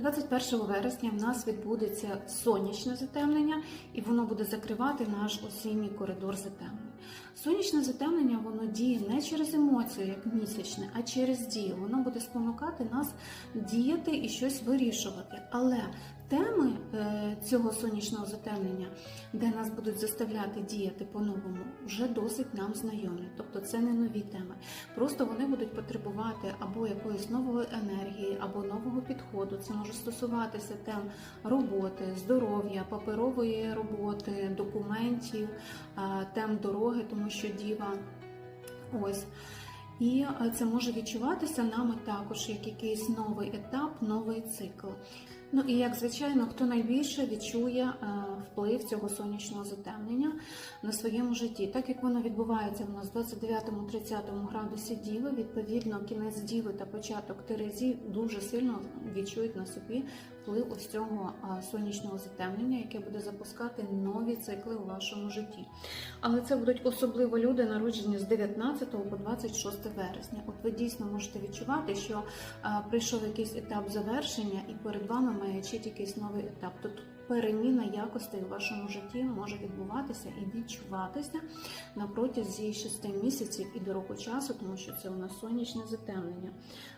21 вересня в нас відбудеться сонячне затемнення, і воно буде закривати наш осінній коридор затемнень. Сонячне затемнення воно діє не через емоцію, як місячне, а через дію. Воно буде спонукати нас діяти і щось вирішувати. Але теми е, цього сонячного затемнення, де нас будуть заставляти діяти по-новому, вже досить нам знайомі. Тобто це не нові теми. Просто вони будуть потребувати або якоїсь нової енергії, або нового підходу. Це може стосуватися тем роботи, здоров'я, паперової роботи, документів, е, тем дороги, тому що діва ось. І е, це може відчуватися нами також як якийсь новий етап, новий цикл. Ну і як звичайно, хто найбільше відчує е, вплив цього сонячного затемнення на своєму житті, так як воно відбувається в нас в 29-30 градусі Діви, відповідно, кінець Діви та початок Терезі дуже сильно відчують на собі вплив ось цього е, сонячного затемнення, яке буде запускати нові цикли у вашому житті. Але це будуть особливо люди, народжені з 19 по 26 вересня. От ви дійсно можете відчувати, що е, прийшов якийсь етап завершення, і перед вами маячить якийсь новий етап. Тобто переміна якостей у вашому житті може відбуватися і відчуватися на протязі 6 місяців і до року часу, тому що це у нас сонячне затемнення.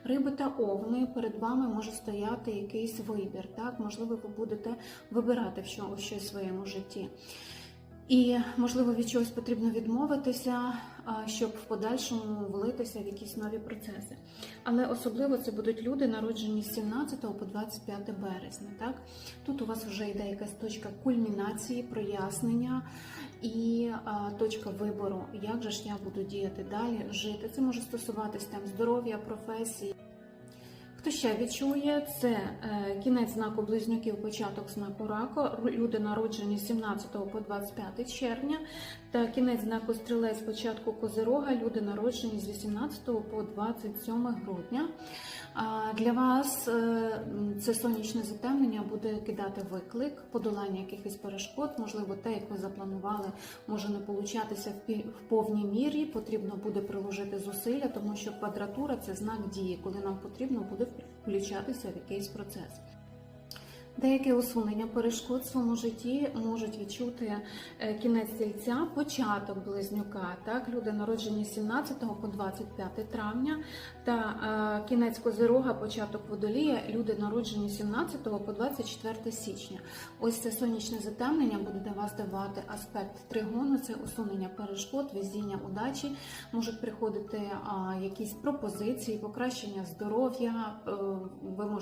Риби та овни перед вами може стояти якийсь вибір. Так, можливо, ви будете вибирати в щось в своєму житті. І, можливо, від чогось потрібно відмовитися, щоб в подальшому влитися в якісь нові процеси. Але особливо це будуть люди, народжені з 17 по 25 березня. Так? Тут у вас вже йде якась точка кульмінації, прояснення і точка вибору, як же ж я буду діяти далі, жити. Це може стосуватись там здоров'я, професії. Хто ще відчує, це е, кінець знаку близнюків, початок знаку раку, люди народжені з 17 по 25 червня, та кінець знаку стрілець, початку козирога, люди народжені з 18 по 27 грудня. Для вас е, це сонячне затемнення буде кидати виклик, подолання якихось перешкод, можливо, те, як ви запланували, може не получатися в повній мірі. Потрібно буде приложити зусилля, тому що квадратура це знак дії, коли нам потрібно буде включатися в якийсь процес. Деяке усунення перешкод в своєму житті можуть відчути е, кінець тільця, початок близнюка. Так, люди народжені 17 по 25 травня, та е, кінець козирога, початок водолія, люди народжені 17 по 24 січня. Ось це сонячне затемнення буде для вас давати аспект тригону, це усунення перешкод, везіння удачі. Можуть приходити якісь пропозиції, покращення здоров'я. е, Ви можете